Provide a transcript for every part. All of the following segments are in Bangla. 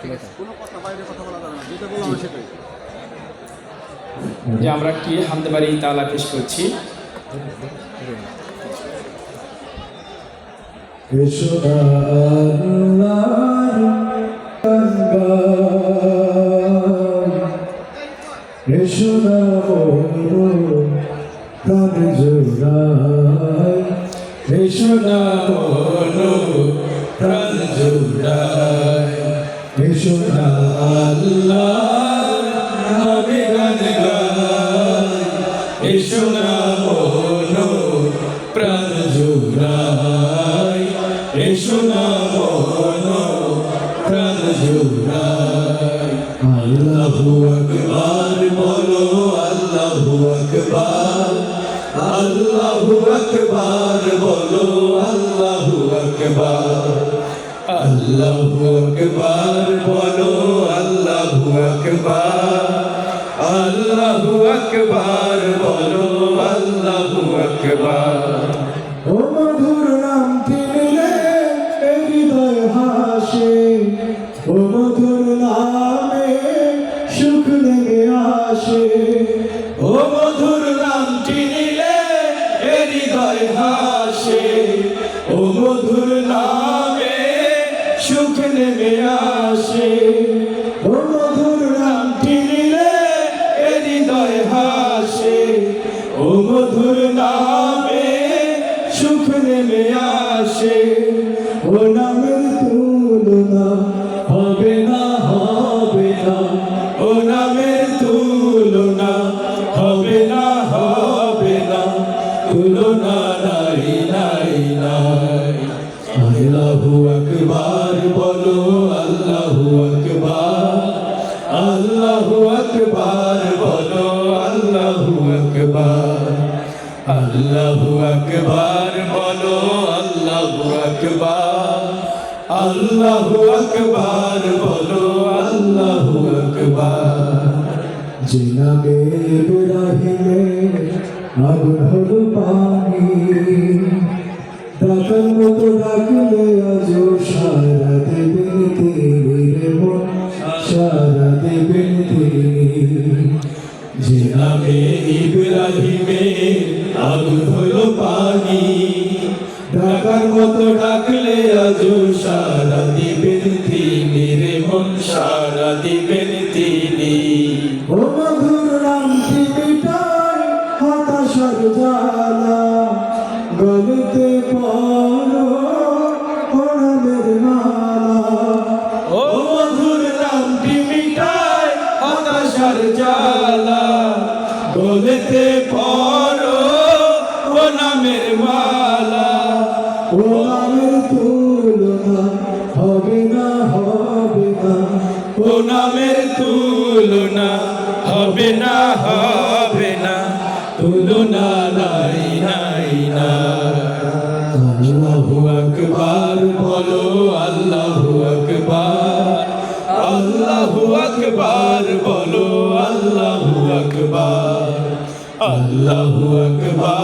ঠিক আছে কোনো কথা বাইরে কথা বলা যাবে না যেটা বলা হয় সেটাই যে আমরা কি হামদে বাড়ি তালা পেশ করছি প্রাণ জোড়াই কৃষ্ণ প্রাণ জোড়াই কৃষ্ণ আল্লাহ আমি গান গাই কৃষ্ণ মন প্রাণ জোড়াই কৃষ্ণ মন প্রাণ জোড়াই আল্লাহু আকবার বলো আল্লাহু আকবার আল্লাহু আকবার, বলো আল্লাহু আকবার। আল্লাহু আকবার, বলো আল্লাহু আকবার। আল্লাহু আকবার, বলো আল্লাহু আকবার। ও মধুর নামটি নিলে হৃদয় হাসে। ও মধুর নামে সুখ লেগে আসে। ও নেমে আসে। ও মধুর নামটি নিলে এ হৃদয় হাসে। ও মধুর নামে সুখ নেমে আসে। ও নামের তুলনা হবে না হবে না। ও নামের তুলনা হবে না হবে না। তুলনা নাই নাই নাই। আল্লাহু আকবার, বলো আল্লাহু আকবার আল্লাহু আকবার, বলো আল্লাহু আকবার আল্লাহু আকবার, বলো আল্লাহু আকবার আল্লাহু আকবার, বলো আল্লাহু আকবার। জিনাবে ইব্রাহিমে আগুন হলো পানি হলো পানি। ডাকার মতো ডাকলে আজ সারা দিবেন তিনি রে মন সারা দিবেন তিনি। ও মধুর নামটি মিটাই হতাশার জ্বালা। গলতে পড়ো পড়ালের মালা। ও মধুর হতাশার জ্বালা। গলতে পড়ো নামের তুলনা হবে না হবে না। তুলনা নাই নাই না আল্লাহু আকবার বলো আল্লাহু আকবার। আল্লাহু আকবার বলো আল্লাহু আকবার। আল্লাহু আকবার।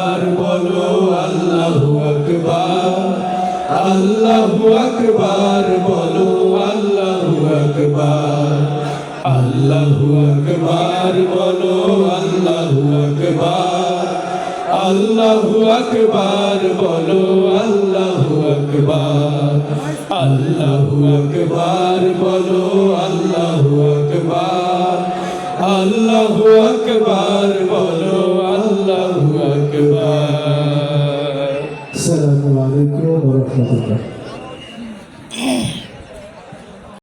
আল্লাহু আকবার বলো আল্লাহু আকবার আল্লাহু আকবার বলো আল্লাহু আকবার আল্লাহু আকবার বলো আল্লাহু আকবার আল্লাহু আকবার বলো আল্লাহু আকবার আল্লাহু আকবার বলো আল্লাহু আকবার আসসালামু আলাইকুম ওয়া রাহমাতুল্লাহ